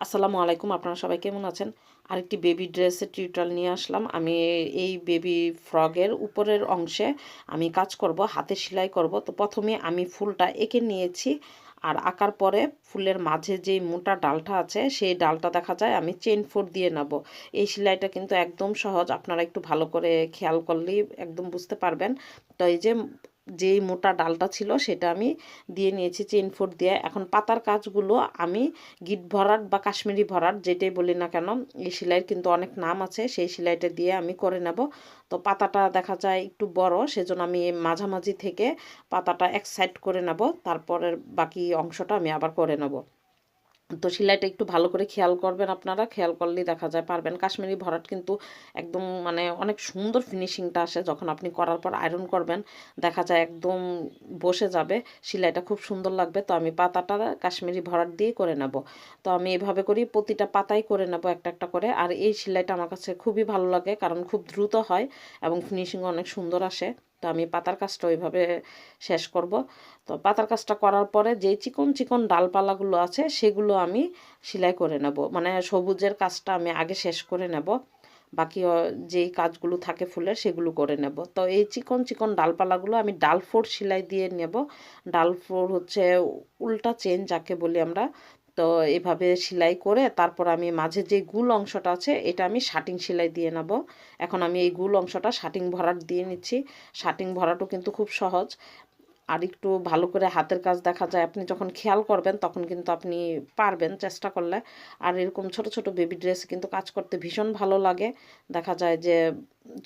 আসসালামু আলাইকুম, আপনারা সবাই কেমন আছেন? আরেকটি বেবি ড্রেসের টিউটোরিয়াল নিয়ে আসলাম। আমি এই বেবি ফ্রগের উপরের অংশে আমি কাজ করব, হাতে সেলাই করব। তো প্রথমে আমি ফুলটা এঁকে নিয়েছি আর আঁকার পরে ফুলের মাঝে যে মোটা ডালটা আছে, সেই ডালটা দেখা যায় আমি চেন ফোর দিয়ে নেব। এই সেলাইটা কিন্তু একদম সহজ, আপনারা একটু ভালো করে খেয়াল করলেই একদম বুঝতে পারবেন। তো এই যে যেই মোটা ডালটা ছিল সেটা আমি দিয়ে নিয়েছি চেন ফোর দিয়ে। এখন পাতার কাজগুলো আমি গিট ভরাট বা কাশ্মীরি ভরাট যেটাই বলি না কেন, এই সেলাইয়ের কিন্তু অনেক নাম আছে, সেই সেলাইটা দিয়ে আমি করে নেব। তো পাতাটা দেখা যায় একটু বড়, সেজন্য আমি মাঝামাঝি থেকে পাতাটা এক সাইড করে নেব, তারপরের বাকি অংশটা আমি আবার করে নেব। তো সেলাইটা একটু ভালো করে খেয়াল করবেন আপনারা। খেয়াল করলেই দেখা যায় পারবেন। কাশ্মীরি ভরাট কিন্তু একদম মানে অনেক সুন্দর ফিনিশিংটা আসে যখন আপনি করার পর আয়রন করবেন। দেখা যায় একদম বসে যাবে। সেলাইটা খুব সুন্দর লাগবে। তো আমি পাতাটা কাশ্মীরি ভরাট দিয়ে করে নেব। তো আমি এভাবে করি, প্রতিটা পাতাই করে নেব একটা একটা করে। আর এই সেলাইটা আমার কাছে খুবই ভালো লাগে কারণ খুব দ্রুত হয় এবং ফিনিশিং অনেক সুন্দর আসে। তো আমি পাতার কাজটা ওইভাবে শেষ করব। তো পাতার কাজটা করার পরে যে চিকন চিকন ডালপালাগুলো আছে সেগুলো আমি সেলাই করে নেব। মানে সবুজের কাজটা আমি আগে শেষ করে নেব। বাকি যেই কাজগুলো থাকে ফুলের সেগুলো করে নেব। তো এই চিকন চিকন ডালপালাগুলো আমি ডাল ফোর সেলাই দিয়ে নেব। ডাল ফোর হচ্ছে উল্টা চেন যাকে বলি আমরা। তো এভাবে সেলাই করে তারপর আমি মাঝে যে গুল অংশটা আছে, এটা আমি শাটিং সেলাই দিয়ে নেব। এখন আমি এই গুল অংশটা শাটিং ভরাট দিয়ে নিচ্ছি। শাটিং ভরাটও কিন্তু খুব সহজ। আর একটু ভালো করে হাতের কাজ দেখা যায়, আপনি যখন খেয়াল করবেন তখন কিন্তু আপনি পারবেন চেষ্টা করলে। আর এরকম ছোট ছোট বেবি ড্রেস কিন্তু কাজ করতে ভীষণ ভালো লাগে। দেখা যায় যে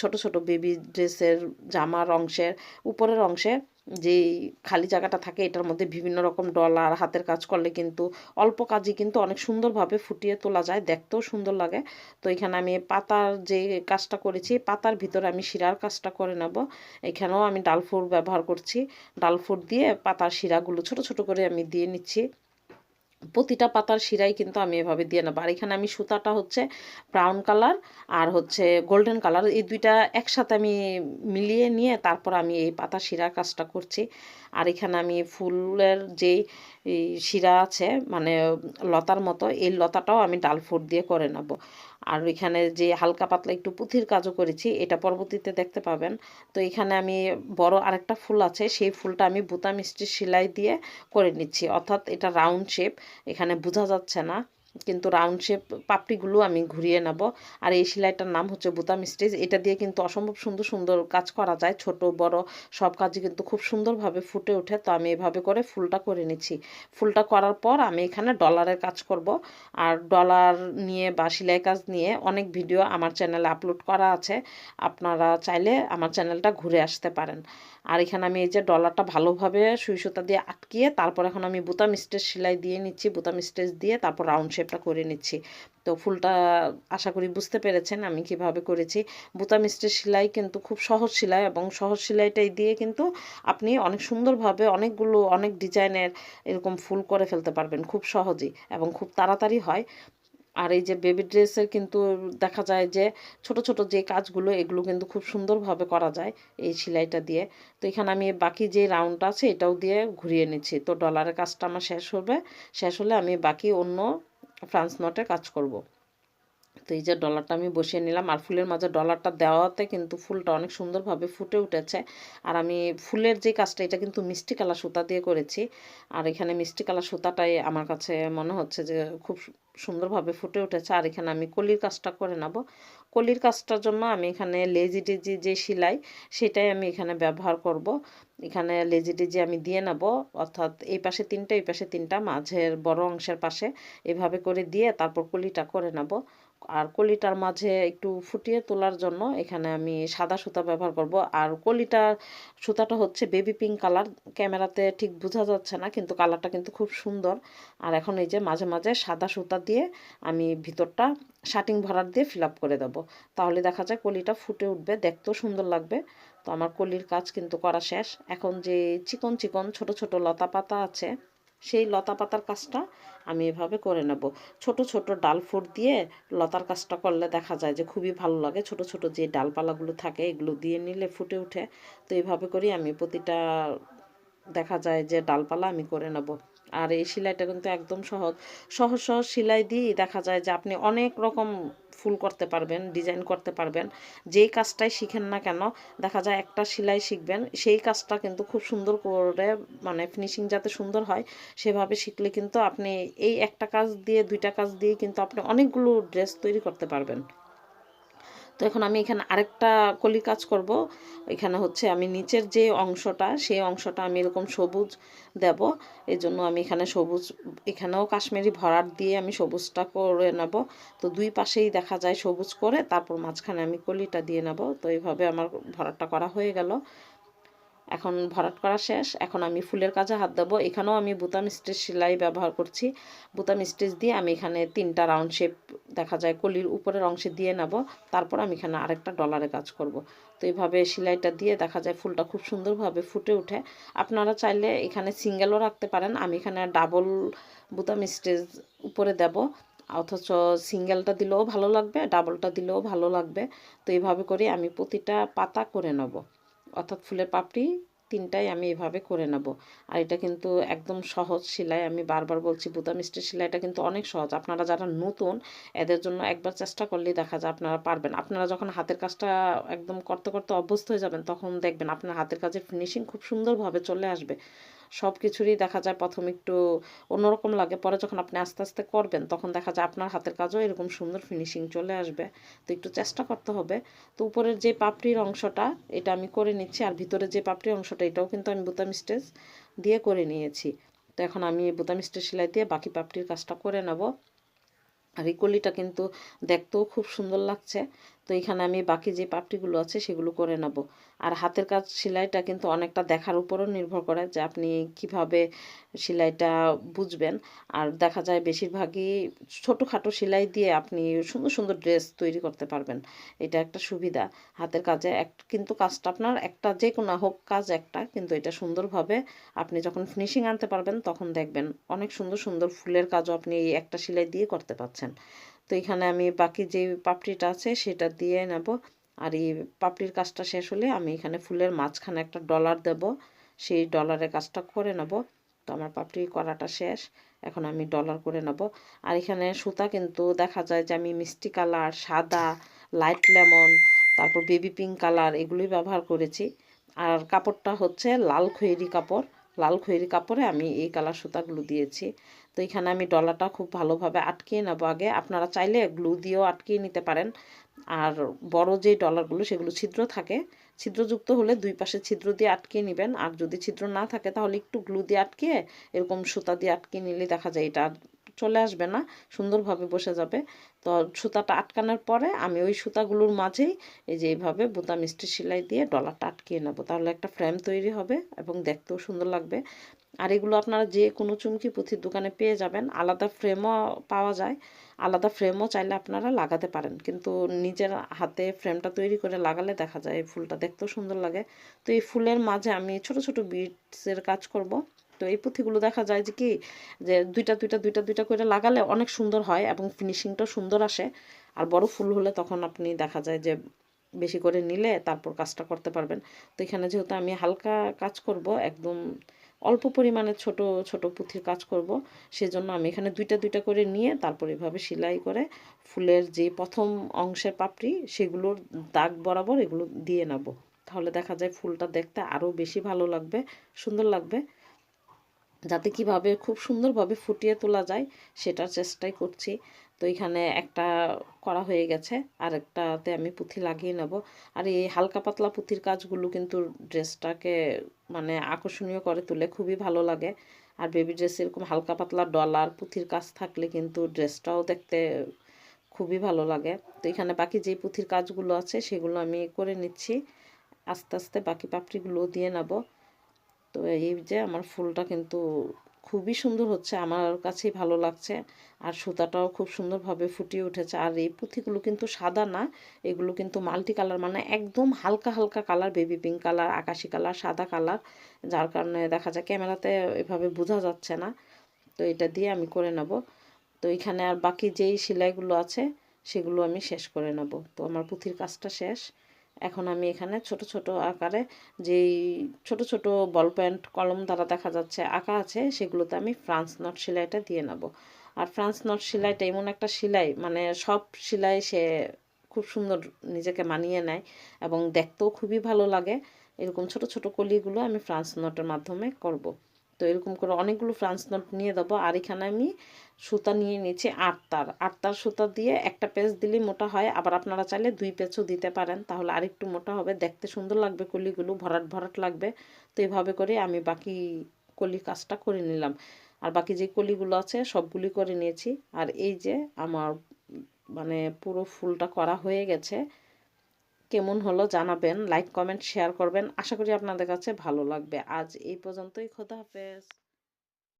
ছোট ছোট বেবি ড্রেসের জামার অংশের উপরের অংশে যেই খালি জায়গাটা থাকে, এটার মধ্যে বিভিন্ন রকম ডলার হাতের কাজ করলে কিন্তু অল্প কাজই কিন্তু অনেক সুন্দরভাবে ফুটিয়ে তোলা যায়, দেখতেও সুন্দর লাগে। তো এখানে আমি পাতার যে কাজটা করেছি, পাতার ভিতরে আমি শিরার কাজটা করে নেব। এখানেও আমি ডালফুর ব্যবহার করছি। ডালফুর দিয়ে পাতার শিরাগুলো ছোট ছোট করে আমি দিয়ে নিচ্ছি। প্রতিটা পাতার শিরাই কিন্তু আমি এভাবে দিয়ে নেব। আর এখানে আমি সুতাটা হচ্ছে ব্রাউন কালার আর হচ্ছে গোল্ডেন কালার এই দুইটা একসাথে আমি মিলিয়ে নিয়ে তারপর আমি এই পাতা শিরার কাজটা করছি। আর এখানে আমি ফুলের যেই শিরা আছে মানে লতার মতো, এই লতাটাও আমি ডাল ফুট দিয়ে করে নেব। আর ওইখানে যে হালকা পাতলা একটু পুঁথির কাজও করেছি, এটা পরবর্তীতে দেখতে পাবেন। তো এখানে আমি বড় আরেকটা ফুল আছে, সেই ফুলটা আমি বুতা স্টিচ সেলাই দিয়ে করে নিচ্ছি। অর্থাৎ এটা রাউন্ড শেপ, এখানে বোঝা যাচ্ছে না। কিন্তু রাউন্ড শেপ পাপড়িগুলো আমি ঘুরিয়ে নেব। আর এই সেলাইটার নাম হচ্ছে বুতাম স্টিচ। এটা দিয়ে কিন্তু অসম্ভব সুন্দর সুন্দর কাজ করা যায়। ছোট, বড় সব কাজই কিন্তু খুব সুন্দরভাবে ফুটে ওঠে। তো আমি এভাবে করে ফুলটা করে নিচ্ছি। ফুলটা করার পর আমি এখানে ডলারের কাজ করব। আর ডলার নিয়ে বা সেলাই কাজ নিয়ে অনেক ভিডিও আমার চ্যানেলে আপলোড করা আছে। আপনারা চাইলে আমার চ্যানেলটা ঘুরে আসতে পারেন। আর এখানে আমি এই যে ডলারটা ভালোভাবে সুই সুতা দিয়ে আটকিয়ে তারপর এখন আমি বুতাম স্টেজ সেলাই দিয়ে নিচ্ছি, বুতাম স্টেজ দিয়ে তারপর রাউন্ড শেপটা করে নিচ্ছি। তো ফুলটা আশা করি বুঝতে পেরেছেন আমি কীভাবে করেছি। বুতাম স্টেজ সেলাই কিন্তু খুব সহজ সেলাই এবং সহজ সেলাইটাই দিয়ে কিন্তু আপনি অনেক সুন্দরভাবে অনেকগুলো, অনেক ডিজাইনের এরকম ফুল করে ফেলতে পারবেন, খুব সহজেই এবং খুব তাড়াতাড়ি হয়। আর এই যে বেবি ড্রেসের কিন্তু দেখা যায় যে ছোট ছোট যে কাজগুলো, এগুলো কিন্তু খুব সুন্দরভাবে করা যায় এই সেলাইটা দিয়ে। তো এখানে আমি বাকি যে রাউন্ডটা আছে, এটাও দিয়ে ঘুরিয়ে নিচ্ছি। তো ডলারের কাজটা আমার শেষ হবে। শেষ হলে আমি বাকি অন্য ফ্রান্স নটের কাজ করব। তো এই যে ডলারটা আমি বসিয়ে নিলাম আর ফুলের মাঝে ডলারটা দেওয়াতে কিন্তু ফুলটা অনেক সুন্দরভাবে ফুটে উঠেছে। আর আমি ফুলের যে কাজটা, এটা কিন্তু মিষ্টি কালা সুতা দিয়ে করেছি। আর এখানে মিষ্টি কালা সুতাটাই আমার কাছে মনে হচ্ছে যে খুব সুন্দরভাবে ফুটে উঠেছে। আর এখানে আমি কলির কাজটা করে নেব। কলির কাজটার জন্য আমি এখানে লেজি টেজি যে সেলাই, সেটাই আমি এখানে ব্যবহার করব। এখানে লেজি টেজি আমি দিয়ে নেব। অর্থাৎ এই পাশে তিনটা, এই পাশে তিনটা, মাঝের বড় অংশের পাশে এভাবে করে দিয়ে তারপর কলিটা করে নেব। আর কলিটার মাঝে একটু ফুটিয়ে তোলার জন্য এখানে আমি সাদা সুতা ব্যবহার করব। আর কলিটার সুতাটা হচ্ছে বেবি পিঙ্ক কালার। ক্যামেরাতে ঠিক বোঝা যাচ্ছে না, কিন্তু কালারটা কিন্তু খুব সুন্দর। আর এখন এই যে মাঝে মাঝে সাদা সুতা দিয়ে আমি ভিতরটা শাটিং ভরার দিয়ে ফিল করে দেবো। তাহলে দেখা যায় কলিটা ফুটে উঠবে, দেখতেও সুন্দর লাগবে। তো আমার কলির কাজ কিন্তু করা শেষ। এখন যে চিকন চিকন ছোট ছোট লতা পাতা আছে সেই লতা পাতার কাজটা আমি এভাবে করে নেব। ছোট ছোট ডাল ফুট দিয়ে লতার কাজটা করলে দেখা যায় যে খুবই ভালো লাগে। ছোট ছোট যে ডালপালাগুলো থাকে, এগুলো দিয়ে নিলে ফুটে উঠে তো এইভাবে করি আমি প্রতিটা দেখা যায় যে ডালপালা আমি করে নেব। আর এই সেলাইটা কিন্তু একদম সহজ। সহজ সহজ সেলাই দিয়েই দেখা যায় যে আপনি অনেক রকম ফুল করতে পারবেন, ডিজাইন করতে পারবেন। যেই কাজটাই শিখেন না কেন, দেখা যায় একটা সেলাই শিখবেন, সেই কাজটা কিন্তু খুব সুন্দর করে মানে ফিনিশিং যাতে সুন্দর হয়, সেভাবে শিখলে কিন্তু আপনি এই একটা কাজ দিয়ে, দুইটা কাজ দিয়ে কিন্তু আপনি অনেকগুলো ড্রেস তৈরি করতে পারবেন। তো এখন আমি এখানে আরেকটা কলি কাজ করব। এখানে হচ্ছে আমি নিচের যে অংশটা, সেই অংশটা আমি এরকম সবুজ দেব। এই জন্য আমি এখানে সবুজ, এখানেও কাশ্মীরি ভরাট দিয়ে আমি সবুজটা করে নেব। তো দুই পাশেই দেখা যায় সবুজ করে, তারপর মাঝখানে আমি কলিটা দিয়ে নেব। তো এইভাবে আমার ভরাটটা করা হয়ে গেল। এখন ভরাট করা শেষ। এখন আমি ফুলের কাজে হাত দেবো। এখানেও আমি বুতাম স্টিচ সেলাই ব্যবহার করছি। বুতাম স্টিচ দিয়ে আমি এখানে তিনটা রাউন্ড শেপ দেখা যায় কলির উপরের অংশে দিয়ে নেব। তারপর আমি এখানে আরেকটা ডলারে কাজ করব। তো এইভাবে সেলাইটা দিয়ে দেখা যায় ফুলটা খুব সুন্দরভাবে ফুটে ওঠে। আপনারা চাইলে এখানে সিঙ্গেলও রাখতে পারেন। আমি এখানে ডাবল বুতাম স্টিচ উপরে দেব। অথচ সিঙ্গেলটা দিলেও ভালো লাগবে, ডাবলটা দিলেও ভালো লাগবে। তো এইভাবে করে আমি প্রতিটা পাতা করে নেব। অর্থাৎ ফুলের পাপড়ি তিনটাই আমি এভাবে করে নেব। আর এটা কিন্তু একদম সহজ সেলাই, আমি বারবার বলছি বুতাম স্টের সেলাইটা কিন্তু অনেক সহজ। আপনারা যারা নতুন, এদের জন্য একবার চেষ্টা করলেই দেখা যায় আপনারা পারবেন। আপনারা যখন হাতের কাজটা একদম করতে করতে অভ্যস্ত হয়ে যাবেন, তখন দেখবেন আপনার হাতের কাজের ফিনিশিং খুব সুন্দরভাবে চলে আসবে। সব কিছুরই দেখা যায় প্রথম একটু অন্যরকম লাগে। পরে যখন আপনি আস্তে আস্তে করবেন, তখন দেখা যায় আপনার হাতের কাজও এরকম সুন্দর ফিনিশিং চলে আসবে। তো একটু চেষ্টা করতে হবে। তো উপরের যে পাপড়ির অংশটা, এটা আমি করে নিচ্ছি। আর ভিতরে যে পাপড়ির অংশটা, এটাও কিন্তু আমি বোতাম স্টেজ দিয়ে করে নিয়েছি। তো এখন আমি বোতাম স্টেজ সেলাই দিয়ে বাকি পাপড়ির কাজটা করে নেব। আর এই কলিটা কিন্তু দেখতেও খুব সুন্দর লাগছে। তো এখানে আমি বাকি যে পাপড়িগুলো আছে সেগুলো করে নেব। আর হাতের কাজ সেলাইটা কিন্তু অনেকটা দেখার উপরও নির্ভর করে যে আপনি কীভাবে সেলাইটা বুঝবেন। আর দেখা যায় বেশিরভাগই ছোটোখাটো সেলাই দিয়ে আপনি সুন্দর সুন্দর ড্রেস তৈরি করতে পারবেন। এটা একটা সুবিধা। হাতের কাজে এক, কিন্তু কাজটা আপনার একটা যে কোনো হোক কাজ একটা, কিন্তু এটা সুন্দরভাবে আপনি যখন ফিনিশিং আনতে পারবেন তখন দেখবেন অনেক সুন্দর সুন্দর ফুলের কাজও আপনি এই একটা সেলাই দিয়ে করতে পারছেন। তো এখানে আমি বাকি যে পাপড়িটা আছে সেটা দিয়ে নেব। আর এই পাপড়ির কাজটা শেষ হলে আমি এখানে ফুলের মাঝখানে একটা ডলার দেব। সেই ডলারের কাজটা করে নেব। তো আমার পাপড়ি করাটা শেষ। এখন আমি ডলার করে নেব। আর এখানে সুতা কিন্তু দেখা যায় যে আমি মিষ্টি কালার, সাদা, লাইট লেমন, তারপর বেবি পিঙ্ক কালার এগুলোই ব্যবহার করেছি। আর কাপড়টা হচ্ছে লাল খয়েরি কাপড়। লাল খয়েরি কাপড়ে আমি এই কালার সুতাগুলো দিয়েছি। তো এখানে আমি ডলাটা খুব ভালোভাবে আটকিয়ে নেব আগে। আপনারা চাইলে গ্লু দিয়েও আটকিয়ে নিতে পারেন। আর বড় যে ডলারগুলো সেগুলো ছিদ্র থাকে। ছিদ্রযুক্ত হলে দুই পাশে ছিদ্র দিয়ে আটকে নেবেন। আর যদি ছিদ্র না থাকে তাহলে একটু গ্লু দিয়ে আটকে এরকম সুতা দিয়ে আটকে নিলে দেখা যায় এটা চলে আসবে না, সুন্দরভাবে বসে যাবে। তো সুতাটা আটকানোর পরে আমি ওই সুতাগুলোর মাঝেই এই যে এইভাবে বোতাম স্টিচ সেলাই দিয়ে ডলারটা আটকিয়ে নেব। তাহলে একটা ফ্রেম তৈরি হবে এবং দেখতেও সুন্দর লাগবে। আর এগুলো আপনারা যে কোনো চুমকি পুঁথির দোকানে পেয়ে যাবেন। আলাদা ফ্রেমও পাওয়া যায়। আলাদা ফ্রেমও চাইলে আপনারা লাগাতে পারেন। কিন্তু নিজের হাতে ফ্রেমটা তৈরি করে লাগালে দেখা যায় এই ফুলটা দেখতেও সুন্দর লাগে। তো এই ফুলের মাঝে আমি ছোট ছোট বিটসের কাজ করব। তো এই পুঁথিগুলো দেখা যায় যে কি, যে দুইটা দুইটা দুইটা দুইটা করে লাগালে অনেক সুন্দর হয় এবং ফিনিশিংটাও সুন্দর আসে। আর বড় ফুল হলে তখন আপনি দেখা যায় যে বেশি করে নিলে তারপর কাজটা করতে পারবেন। তো এখানে যেহেতু আমি হালকা কাজ করব, একদম অল্প পরিমাণে ছোট ছোট পুঁথির কাজ করব, সেজন্য আমি এখানে দুইটা দুইটা করে নিয়ে তারপর এভাবে সেলাই করে ফুলের যে প্রথম অংশের পাপড়ি, সেগুলোর দাগ বরাবর এগুলো দিয়ে নেব। তাহলে দেখা যায় ফুলটা দেখতে আরও বেশি ভালো লাগবে, সুন্দর লাগবে। যাতে কীভাবে খুব সুন্দরভাবে ফুটিয়ে তোলা যায়, সেটার চেষ্টাই করছি। তো এখানে একটা করা হয়ে গেছে আর একটাতে আমি পুঁথি লাগিয়ে নেব। আর এই হালকা পাতলা পুঁথির কাজগুলো কিন্তু ড্রেসটাকে মানে আকর্ষণীয় করে তুলে, খুবই ভালো লাগে। আর বেবি ড্রেস এরকম হালকা পাতলা ডলার পুঁথির কাজ থাকলে কিন্তু ড্রেসটাও দেখতে খুবই ভালো লাগে। তো এখানে বাকি যেই পুঁথির কাজগুলো আছে, সেগুলো আমি করে নিচ্ছি। আস্তে আস্তে বাকি পাপড়িগুলো দিয়ে নেব। তো এই যে আমার ফুলটা কিন্তু খুবই সুন্দর হচ্ছে, আমার কাছেই ভালো লাগছে। আর সুতাটাও খুব সুন্দরভাবে ফুটিয়ে উঠেছে। আর এই পুঁথিগুলো কিন্তু সাদা না, এগুলো কিন্তু মাল্টি কালার মানে একদম হালকা হালকা কালার বেবি পিঙ্ক কালার আকাশি কালার সাদা কালার যার কারণে দেখা যায় ক্যামেরাতে এভাবে বোঝা যাচ্ছে না। তো এটা দিয়ে আমি করে নেব। তো এখানে আর বাকি যেই সেলাইগুলো আছে, সেগুলো আমি শেষ করে নেব। তো আমার পুঁথির কাজটা শেষ। এখন আমি এখানে ছোট ছোট আকারে যেই ছোট ছোট বল পেন্ট কলম দ্বারা দেখা যাচ্ছে আঁকা আছে, সেগুলোতে আমি ফ্রান্স নট সেলাইটা দিয়ে নেব। আর ফ্রান্স নট সেলাইটা এমন একটা সেলাই মানে সব সেলাই সে খুব সুন্দর নিজেকে মানিয়ে নেয় এবং দেখতেও খুবই ভালো লাগে। এরকম ছোট ছোট কলিগুলো আমি ফ্রান্স নটের মাধ্যমে করব। তো এরকম করে অনেকগুলো ফ্রান্স নট নিয়ে দেবো। আর এখানে আমি সুতা নিয়ে নিয়েছি আট তার। আট তার সুতা দিয়ে একটা পেজ দিলেই মোটা হয়। আবার আপনারা চাইলে দুই পেজও দিতে পারেন। তাহলে আরেকটু মোটা হবে। দেখতে সুন্দর লাগবে কলিগুলো, ভরাট ভরাট লাগবে। তো এইভাবে করে আমি বাকি কলি কাজটা করে নিলাম। আর বাকি যে কলিগুলো আছে সবগুলি করে নিয়েছি। আর এই যে আমার মানে পুরো ফুলটা করা হয়ে গেছে। কেমন হলো জানাবেন লাইক কমেন্ট শেয়ার করবেন। আশা করি আপনাদের কাছে ভালো লাগবে। আজ এই পর্যন্তই, খোদা হাফেজ।